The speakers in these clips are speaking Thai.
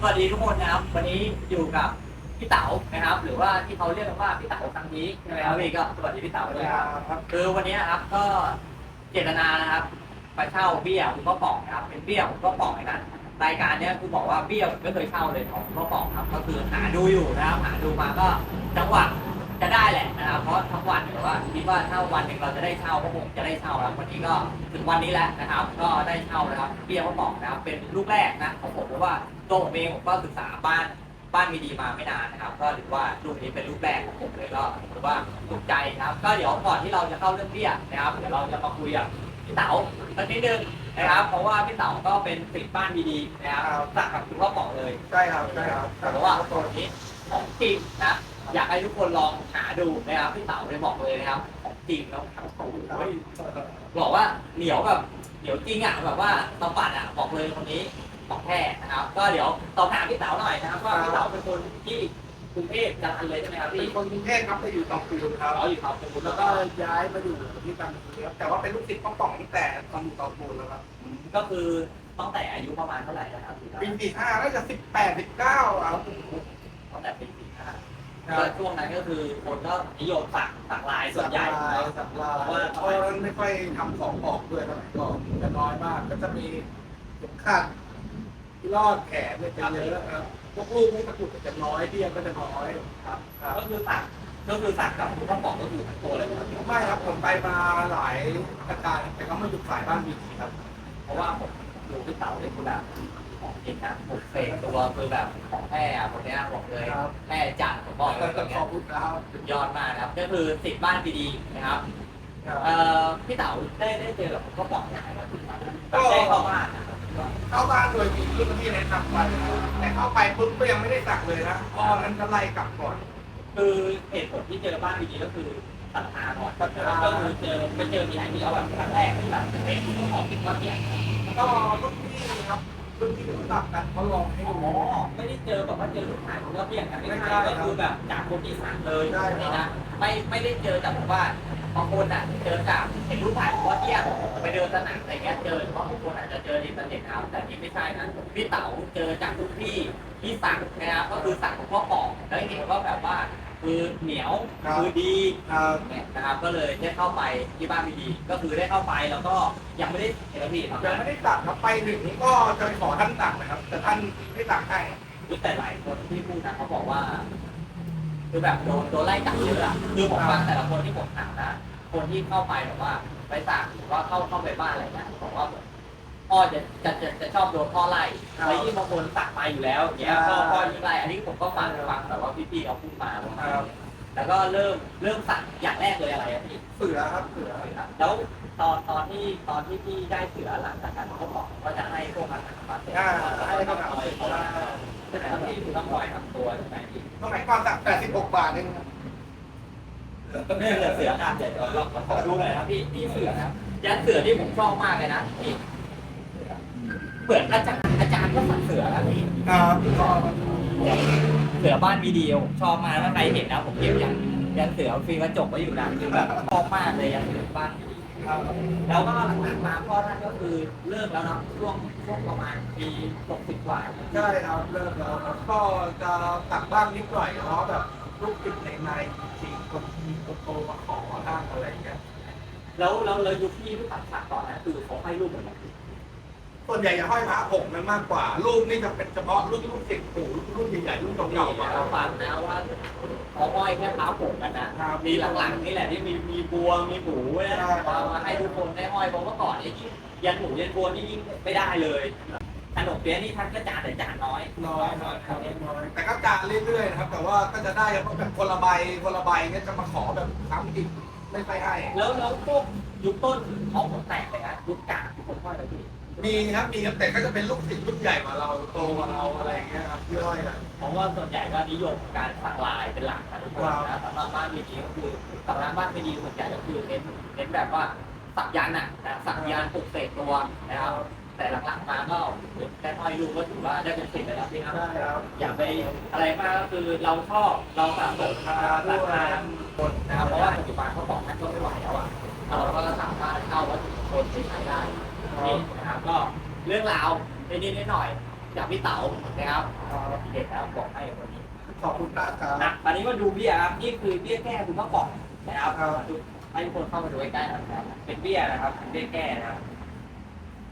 สวัสดีทุกคนนะครับ วันนี้อยู่กับพี่เต๋านะครับ หรือว่าที่เขาเรียกกันว่าพี่เต๋าครั้งนี้ใช่ไหมครับพี่ก็สวัสดีพี่เต๋าด้วยครับ คือวันนี้นะครับก็เจตนานะครับไปเช่าเบี้ยคุณพ่อป่องนะครับ เป็นเบี้ยคุณพ่อป่องนะครับรายการเนี้ยคือบอกว่าเบี้ยผมไม่เคยเช่าเลยของคุณพ่อป่องครับ ก็คือหาดูอยู่นะครับ หาดูมาก็จังหวะจะได้แหละนะครับ เพราะทั้งวันแต่ว่าคิดว่าถ้าวันหนึ่งเราจะได้เช่าก็คงจะได้เช่าแล้ววันนี้ก็ถึงวันนี้แล้วนะครับ ก็ได้เช่านะครับเบี้ยพ่อป่องนะครับ เป็นลูกแรกนะของผมเพราะว่า ตัวผมเองผมก็ศึกษาบ้านบ้านมีดีมาไม่นานนะครับ ก็ถือว่ารูปนี้เป็นรูปแรกของผมเลยก็ถือว่าถูกใจนะครับ ก็เดี๋ยวก่อนที่เราจะเข้าเรื่องเบี้ยนะครับเดี๋ยวเราจะมาคุยกับพี่เต๋าสักนิดนึงนะครับ เพราะว่าพี่เต๋าก็เป็นสิทธิ์บ้านมีดีนะครับสักกับคุณพ่อบอกเลยใช่ครับใช่ครับแต่ว่าตัวนี้ของจริงนะอยากให้ทุกคนลองหาดูนะครับพี่เต๋าเลยบอกเลยนะครับของจริงแล้วโอ้ยบอกว่าเหนียวแบบเหนียวจริงอะแบบว่าตะปัดอะบอกเลยคนนี้ ของแท้นะครับ ก็เดี๋ยวสอบถามพี่เต๋าหน่อยนะครับว่าพี่เต๋าเป็นคนที่กรุงเทพจรันเลยใช่ไหมครับเป็พี่นคนกรุงเทพครับไปอยู่ตองปูนครับเขาอยู่เขาเป็นคนแล้แล้ววก็ก็ย้ายมาอยู่ที่กัมพูชาครับแต่ว่าเป็นลูกศิษย์ป้องป่องตั้งแต่ตอนอยู่ตองปูนแล้วครับก็คือตั้งแต่อายุประมาณเท่าไหร่นะครับพี่เต๋าปีสี่ห้าน่าจะสิบแปดสิบเก้าครับตั้งแต่ปีสี่ห้าก็ช่วงนั้นก็คือคนก็นิยมสักสักลายส่วนใหญ่สักลายเนาะสักลายเพราะว่าไม่ค่อยทำของออกด้วยสมัยก่อนจะน้อยมากก็จะมีเข็มขัดที่ รอดแขนเนี่ยจะเยอะครับพวกลูกพวกตะกรุดจะน้อยเบี้ยก็จะน้อยครับครับก็คือสักก็คือสักกับคุณพ่อบอกก็คือทั้งตัวเลยครับไม่ครับผมไปมาหลายอาการแต่ก็มาอยู่สายบ้านมีดีครับ เพราะว่าผมดูพี่เต๋าเป็นคนแบบของจริงนะผมเฟกตัวคือแบบของแท้อะคนเนี้ยบอกเลยครับแท้จัดผมบอกเลยขอย่างเงี้อยบคุณครับสุดยอดมากนะครับ ก็คือสิทธิ์บ้านปีดีนะครับเอ่อพี่เต๋าได้ได้เจอกับผมก็บอกยังไงครับได้เข้าบ้านนะครับ เข้าบ้านโดยมีรุ่นพี่แนะนำไปแต่เข้าไปปุ๊บก็ยังไม่ได้สักเลยนะพ่อนั้นก็ไล่กลับก่อน คือเหตุผลที่เจอบ้านปีดีก็คือตัดหาก่อนก็คือเจอไปเจอมีไอเดียแบบครั้งแรกที่แบบเป็นของติดว่าเนี่ยก็รุ่นพี่ครับรุ่นพี่รู้จักกันเขาลองให้อ๋ดูอไม่ได้เจอแบบว่าเจอลูกขายของเราเพียงกันไม่ไม่ใช่ใช่ก็คือแบบจากคนที่สั่งเลยใช่ครับนี่นะไม่ไม่ได้เจอจากแบบว่า บางคนอะเจอจากเห็นลูกขายของว่าเที่ยงไปเดินสนามอะไรเงี้ยเจอเพราะบางคนอาจจะเจอในอินเทอร์เน็ตนะครับแต่นี่ไม่ใช่นะพี่เต๋าเจอจากลูกพี่ที่สั่งนะครับก็คือสั่งของพ่อปองแล้วเห็นว่าแบบว่าคือเหนียวคือดีอ่าเนี่ยนะครับก็เลยได้เข้าไปที่บ้านพีดี ก็คือได้เข้าไปแล้วก็ยังไม่ได้เห็นพี่ทำยังงานไม่ได้ตักครับไปถึงก็จะไปขอท่านตักนะครับ แต่ท่านไม่ตักให้แต่หลายคนที่พูดนะเขาบอกว่า คือแบบโดนโดนไล่จับเยอะอะคือผมฟังแต่ละคนที่ผมถามนะ คนที่เข้าไปแบบว่า ไปสั่งหรือว่าเข้าเข้าไปบ้านอะไรเงี้ยบอกว่าพ่อจะจะจะจะชอบโดนพ่อไล่แล้วยิ่งบางคนสั่งไปอยู่แล้วอย่างเงี้ยพ่อพ่อยิ่งไล่อันนี้ผมก็ฟังฟังแต่ว่าพี่ๆเขาพูดมาประมาณนี้แล้วก็เริ่มเริ่มสั่งอย่างแรกเลยอะไรอะพี่เสือครับเสือแล้วตอนตอนที่ตอนที่พี่ได้เสือหลังจากการเขาบอกว่าจะให้พวกมันมาเสร็จอ่าให้ให้ก็เขาทำทำอะไรเสร็จเขาแล้วใช่ไหมครับพี่คือต้องคอยทำตัวใช่ไหมพี่สมัยก่อนตัก86 บาทเอง ครับนี่เสือเสือครับเดี๋ยวเราขอดูหน่อยครับพี่นี่เสือนะครับยันเสือที่ผมชอบมากเลยนะพี่เหมือนอาจารย์อาจารย์ก็สั่งเสือนะพี่อ่าก็เสือบ้านวิดีโอชอบมากถ้าใครเห็นนะผมเก็บยันยันเสือฟิล์มกระจกไว้อยู่นะคือแบบชอบมากเลยยันเสือบ้านอ่าแล้วก็หลังๆมาพ่อท่านก็คือเลิกแล้วเนาะช่วงช่วงประมาณปี60กว่าใช่ครับเลิกแล้วครับก็จะตักบ้างนิดหน่อยเพราะแบบ ลูกติดในในจริงๆคนมีคนโตมาขอท่านอะไรอย่างเงี้ยแล้วแล้วแล้วยุคที่พี่ตัดสักต่อนนะคือเขาให้รูปเหมือนกันส่วนใหญ่จะห้อยพระผงนั้นมากกว่า รูปนี่จะเป็นเฉพาะรุ่นรุ่นสิบปู่รุ่นใหญ่ๆรุ่นนี่เก่าๆมาเราฟังนะว่าเขาห้อยแค่เท้าผมกันนะครับมีหลังๆนี่แหละที่มีมีบัวมีหมูนะใช่เอามาให้ทุกคนได้ห้อยเพราะว่าก่อนนี่ยันหมูยันบัวนี่ยิ่งไม่ได้เลย ขนมเปี๊ยะนี่ท่านก็จานแต่จานน้อยน้อยน้อยครับน้อยแต่ก็จานเรื่อยๆนะครับ แต่ว่าก็จะได้เฉพาะแบบคนละใบคนละใบเงี้ยจะมาขอแบบซ้ำอีกไม่ไปให้แล้วแล้วพวกยุคต้นเขาผมแตกเลยนะยุคกลางที่ผมห้อยเลยพี่มีครับมีครับแต่ก็จะเป็นลูกศิษย์รุ่นใหญ่กว่าเราโตกว่าเราอะไรอย่างเงี้ยครับย่อยนะเพราะว่าส่วนใหญ่ก็นิยมการสักลายเป็นหลักนะทุกคนนะสำหรับบ้านมีดีก็คือสำหรับบ้านไม่ดีส่วนใหญ่ก็คือเน้นเน้นแบบว่าสักยันต์อะนะสักยันต์ปลุกเสกตัวนะครับ แต่หลังๆมาก็แค่ห้อยลูกก็ถือว่าได้เป็นสิทธิ์แล้วพี่ครับใช่ครับอย่าไปอะไรมากก็คือเราชอบเราสะสมราคาหมดนะครับเพราะว่าปัจจุบันเขาบอกนั่นก็ไม่ไหวแล้วอะเราก็สามารถเข้าวัตถุมงคลที่ใช้ได้นี่นะครับก็เรื่องราวนิดหน่อยจากพี่เต๋านะครับเด็ดแล้วบอกให้วันนี้ขอบคุณมากครับอะตอนนี้มาดูเบี้ยครับนี่คือเบี้ยแก้คุณพ่อปองนะครับครับให้ทุกคนเข้ามาดูใกล้ๆนะครับเป็นเบี้ยนะครับเป็นเบี้ยแก้นะครับ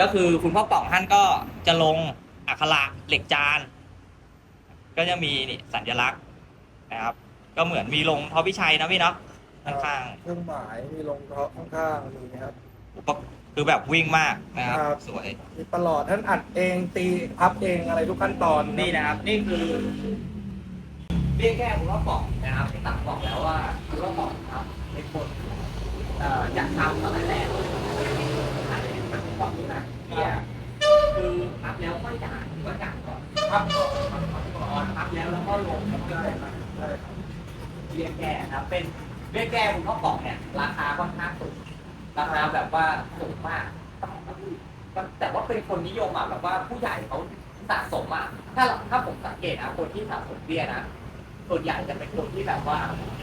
ก็คือคุณพ่อป่องท่านก็จะลงอักขระเหล็กจาน ก็จะมีนี่สัญลักษณ์นะครับ ก็เหมือนมีลงทอพิชัยนะพี่เนาะข้างเครื่องหมายมีรองเท้าข้างๆมีนะครับๆอุปกรณ์คือแบบวิ่งมากนะครับ ครับ สวย มีตลอดท่านอัดเองตีพับเองอะไรทุกขั้นตอนนี่นะครับ นี่คือเบี้ยแก้คุณพ่อป่องนะครับที่ตักบอกแล้วว่าคุณพ่อป่องนะครับเป็นคนเอ่ออยากทำตั้งแต่แรก มันบอกนี่นะเบี้ยคือพับแล้วก็จ่ายก็จ่ายก่อนพับก่อนก่อนพับแล้วแล้วก็ลงแล้วก็ใช่ครับใช่ครับเบี้ยแก้นะครับเป็นเบี้ยแก้คุณพ่อบอกเนี่ยราคาค่อนข้างสูงราคาแบบว่าสูงมากแต่ว่าเป็นคนนิยมอะแบบว่าผู้ใหญ่เขาสะสมอะถ้าถ้าผมสังเกตนะคนที่สะสมเบี้ยนะส่วนใหญ่จะเป็นคนที่แบบว่า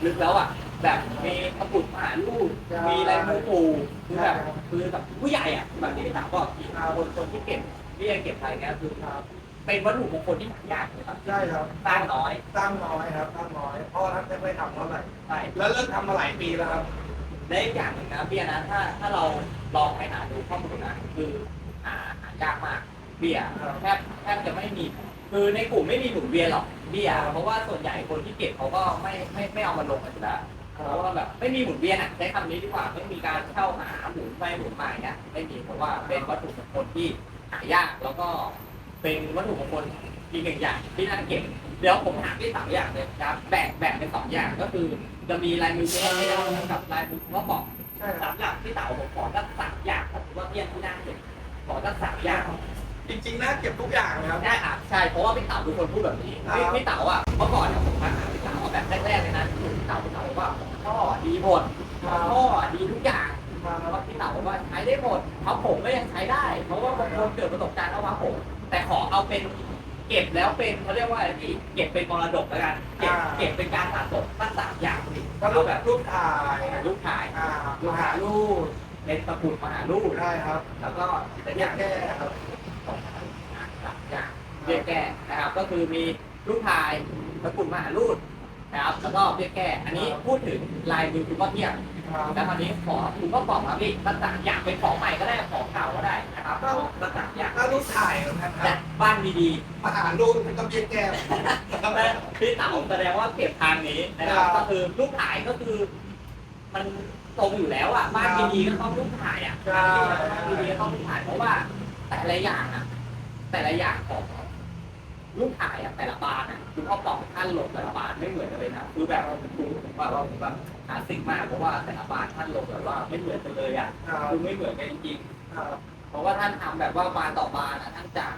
ลึกแล้วอะ แบบมีตะกรุดมหาลูกมีลายมือปู่คือแบบคือแบบผู้ใหญ่อะแบบที่พี่ถามบอกอีกคนคนที่เก็บเบี้ยเก็บอะไรเงี้ยคือครับเป็นวัตถุมงคลที่หายากเลยครับใช่ครับสร้างน้อยตั้งน้อยครับตั้งน้อยพ่อท่านไม่ค่อยทำเท่าไหร่ใช่แล้วเลิกทำมาหลายปีแล้วครับและอีกอย่างหนึ่งนะเบี้ยนะถ้าถ้าเราลองไปหาดูข้อมูลนะคือหาหายากมากเบี้ยครับแทบแทบจะไม่มีคือในกลุ่มไม่มีหมุนเวียนหรอกเบี้ยเพราะว่าส่วนใหญ่คนที่เก็บเขาก็ไม่ไม่ไม่เอามาลงกันอยู่แล้ว เพราะว่าแบบไม่มีหมุนเวียนอะใช้คำนี้ดีกว่าไม่มีการเช่าหาหมุนไปหมุนมาอย่างเงี้ยไม่มีเพราะว่าเป็นวัตถุมงคลที่หายากแล้วก็เป็นวัตถุมงคลอีกหนึ่งอย่างที่น่าเก็บเดี๋ยวผมถามพี่สามอย่างเลยครับแบ่งแบ่งเป็นสองอย่างก็คือ จะมีลายมือเจ๊กับลายมือพ่อบอกใช่ครัสาบมอย่างที่เต๋าผมขอสักสามอย่างผมว่าเพี้ยนที่น่าเก็บขอสักสามอย่างจริงๆน่าเก็บทุกอย่างนะครับได้อะใช่เพราะว่าพี่เต๋าเป็นคนพูดแบบนี้ครับพี่พี่เต๋าอะเมื่อก่อนเนี่ยผมมาหาพี่เต๋าแบบแรกๆเลยนะพี่เต๋าพี่เต๋าบอกว่า พ่อดีหมดพ่อดีทุกอย่างมาเพราะว่าพี่เต๋าบอกว่าใช้ได้หมดเขาผมก็ยังใช้ได้ เพราะว่าบางคนเกิดประสบการณ์เอามาผม แต่ขอเอาเป็นเก็บแล้วเป็นเขาเรียกว่าอะไรพี่เก็บเป็นมรดกแล้วกันเก็บเก็บเป็นการสะสมตั้งสามอย่างก็รูเอาปแบบรูปถ่ายลูกถ่ายอ่าลูกหาลูกเป็นตะกรุดมหาลูกได้ครับ แล้วก็เป็นเรีอยกย่างแก้ครับสองอย่างเรียกแก้นะครับ ก็คือมีลูกถ่ายตะกรุดมหาลูก นะครับแล้วก็เรียกแก้อันนี้พูดถึงลายมือคุณพ่อเทียบครับแล้วคราวนี้ขอคุณพ่อบอกครับพี่ตั้งแต่อยากเป็นของใหม่ก็ได้ของเก่าก็ได้นะครับตั้งแต่อยากถ้ารูปถ่ายนะคแต่รับบ้านดีมาหาลูกก็เรียกแก้ๆแต่พี่เต๋าแสดงว่าเก็บทางนี้นะครับก็คือลูกถ่ายก็คือ มันตรงอยู่แล้วอะบ้านดีๆก็ต้องลูกถ่ายอะใช่ บ้านดีๆก็ต้องลูกถ่ายเพราะว่าแต่ละอย่างอะแต่ละอย่างของ ลูกถ่ายอะแต่ละบานอะคือเขาบอกท่านหลบแต่ละบานไม่เหมือนกันเลยนะคือแบบคือผมว่าเราแบบหาสิ่งมากเพราะว่าแต่ละบานท่านหลบแบบว่าไม่เหมือนกันเลยอะครับคือไม่เหมือนกันจริงครับๆเพราะว่าท่านทำแบบว่าบานต่อบานอะท่านจาก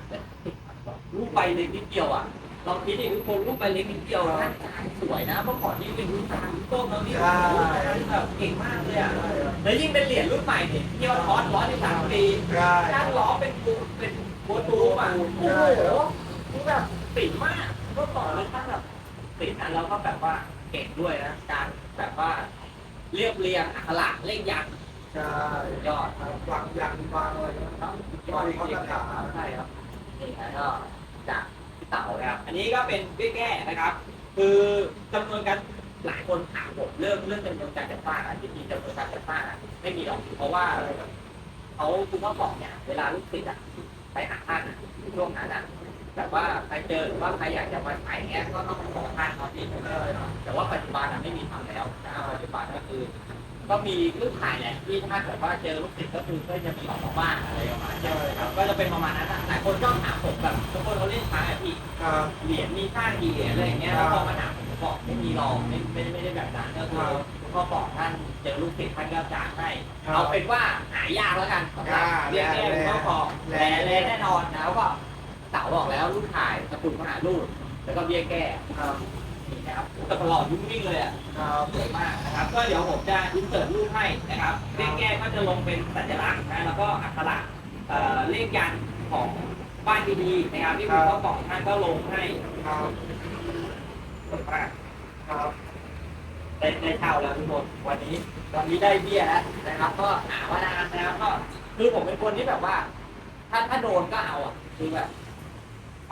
ลูกใบเล็กนิดเดียวอะลองคิดดิทุกคนลูกใบเล็กนิดเดียวท่านจานสวยนะเมื่อก่อนนี่เป็นลูกจานลูกโต้มแล้วนี่โอ้โหท่านแบบเก่งมากเลยอะแล้วยิ่งเป็นเหรียญรุ่นใหม่เนี่ยที่ว่าทอสร้อยสิบสามปีได้ช่างล้อเป็นปูเป็นโบตูมอะโอ้โห คือแบบติดมากเมื่อก่อนเลยท่านแบบติดนะแล้วก็แบบว่าเก่งด้วยนะการแบบว่าเรียบเรียงอักขระเลขยันต์ใช่ยอดครับวางยันวางอะไรนะครับยอดจริงๆนะครับใช่ครับนี่นะก็จากพี่เต๋านะครับ อันนี้ก็เป็นวิแก้นะครับ คือจำนวนการหลายคนถามผมเรื่องเรื่องจำนวนการจัดบ้านอะจริงๆจำนวนการจัดบ้านอะไม่มีหรอกเพราะว่าเขาคุณพ่อบอกเนี่ยเวลาลูกศิษย์อะไปหาท่านอะช่วงนั้นอะ แบบว่าใครเจอหรือว่าใครอยากจะมาขายเงี้ยก็ต้องขอท่านเขาที่แต่ว่าปัจจุบันไม่มีทำแล้วนะครับปัจจุบันก็คือ ก็มีลูกขายแหละที่ถ้าเกิดว่าเจอลูกศิษย์ก็คือก็จะมีออกมาบ้านอะไรประมาณนี้ครับก็จะเป็นประมาณนั้นอะหลายคนชอบถามผมแบบบางคนเขาเล่นช้าอะพี่เหรียญมีค่ากี่เหรียญอะไรอย่างเงี้ยแล้วพอมาถามผมบอกไม่มีหรอกไม่ไม่ไม่ได้แบบนั้นก็คือคุณพ่อบอกท่านเจอลูกศิษย์ท่านก็จ่ายให้เอาเป็นว่าหายากแล้วกันเรียกแค่คุณพ่อบอกแลแลแน่นอนนะแล้วก็ เต่าบอกแล้วลูกถ่ายสกุลมหาลูกแล้วก็เบี้ยแก้ครับนี่นะครับแต่ตลอดยุ่งวิ่งเลยอะครับสวยมากนะครับ ก็เดี๋ยวผมจะอินเสิร์ตรูปให้นะครับเลขแก้ก็จะลงเป็นสัญลักษณ์นะแล้วก็อักขระเอ่อเลขยันต์ของบ้านดีๆนะครับที่คุณพ่อบอกท่านก็ลงให้ครับสวยมากครับได้ได้เช่าแล้วทุกคนวันนี้วันนี้ได้เบี้ยแล้วนะครับ ก็หาว่านานนะครับก็คือผมเป็นคนที่แบบว่า ถ้าถ้าโดนก็เอาอะคือแบบชช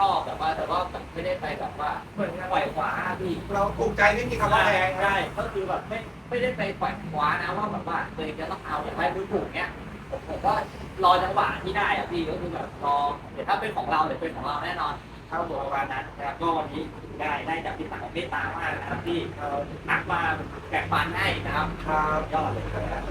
อบแบบว่าแต่ว่าแบบไม่ได้ไปแบบว่าเหมือนกันปล่อยขวาพี่เราถูกใจที่มีคำว่าแพงนะใช่ก็คือแบบไม่ไม่ได้ไปปล่อยขวานะว่าแบบว่าตัวเองจะต้องเอาอย่างไรดูถูกเนี้ยผมผมก็รอจังหวะที่ได้อะพี่ก็คือแบบรอเดี๋ยวถ้าเป็นของเราเดี๋ยวเป็นของเราแน่นอนครับผปมระมาณนั้นนะครับก็วันนี้ได้ได้จากพี่สาวเมตตามากนะครับที่ครับทักมาแบ่งปันให้นะครับครับยอดเลยนะครับ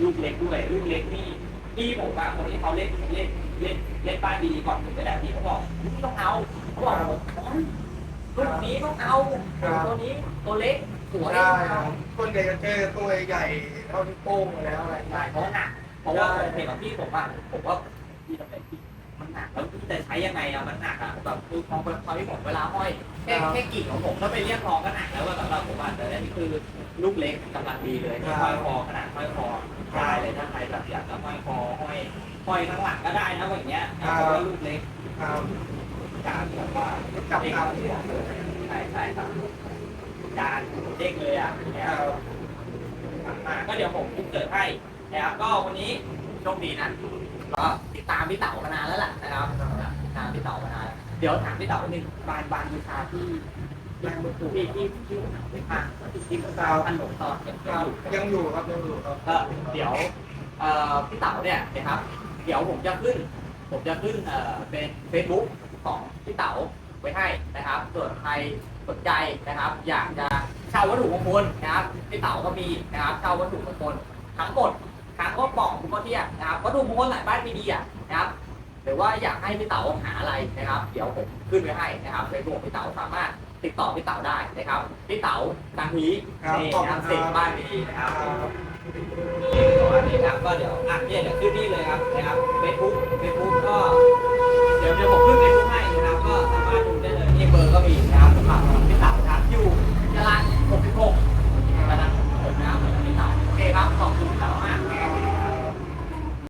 ลูกเล็กด้วยลูกเล็กนี่ พี่ผมอะคนที่เขาเล่นเล่นเล่นเล่นบ้านดีก่อนถึงจะได้พี่เขาบอกนี่ต้องเอาเขาบอกรุ่นนี้ต้องเอาตัวนี้ตัวเล็กสวยได้ครับคนใหญ่จะเจอตัวใหญ่เท่านิ้วโป้งมาแล้วอะไรใช่เพราะหนักเพราะว่าเห็นกับพี่ผมว่าผมว่าพี่ทำไมพี่มันหนักแล้วพี่จะใช้ยังไงอะมันหนักอะแบบคือพอพอที่ผมเวลาห้อยแค่แค่กิ่งของผมถ้าไปเรียกร้องก็หนักแล้วว่าสำหรับผมว่าแต่อันนี้คือลูกเล็กกำลังดีเลยห้อยคอขนาดห้อยคอ ได้เลยถ้าใครแบบอยากจะห้อยคอห้อยห้อยข้างหลังก็ได้นะอย่างเงี้ยเพราะว่าลูกเล็กครับจานแบบว่าจับครับใช่ใช่ครับจานเด้งเลยอะอย่างเงี้ยครับมาก็เดี๋ยวผมคุกเกิดให้นะครับก็วันนี้โชคดีนะก็ติดตามพี่เต๋ามานานแล้วล่ะนะครับติดตามพี่เต๋ามานานแล้วเดี๋ยวถามพี่เต๋าหนึ่งบานบานบูชาที่ แรงอถูกที่ที่ที่ที่ผ่านที่ดาวพันหลงตอนยังครับอยู่ยังอยู่ครับยังอยู่ครับก็เดี๋ยวเอ่อพี่เต๋าเนี่ยนะครับ เดี๋ยวผมจะขึ้น ผมจะขึ้นเอ่อเป็น Facebook ของพี่เต๋าไว้ให้นะครับส่วนใครสนใจนะครับ อยากจะเช่าวัตถุมงคลนะครับพี่เต๋าก็มีนะครับเช่าวัตถุมงคลทั้งหมดทั้งก็บอกคุณพ่อเทียบนะครับวัตถุมงคลหลายบ้านมีดีอะนะครับหรือว่าอยากให้พี่เต๋าหาอะไรนะครับ เดี๋ยวผมขึ้นไว้ให้นะครับเฟซบุ๊กพี่เต๋าสามารถ ติดต่อพี่เต๋าได้นะครับพี่เต๋าครั้งนี้ในี่นะครับขเสร็จบ้านดีนะครับนี่ครับก็เดี๋ยวอะเนี่ยเดี๋ยวขึ้นนี่เลยครับนะครับเฟซบุ๊กเฟซบุ๊กก็เดี๋ยวเดี๋ยวผมขึ้นเฟซบุ๊กให้นะครับก็สามารถดูได้เลยนี่เบอร์ก็มีนะครับสำหรับพี่เต๋านะครับอยู่ตลาด66ตลาดผมนะครับพี่เต๋าโอเคครับขอบคุณ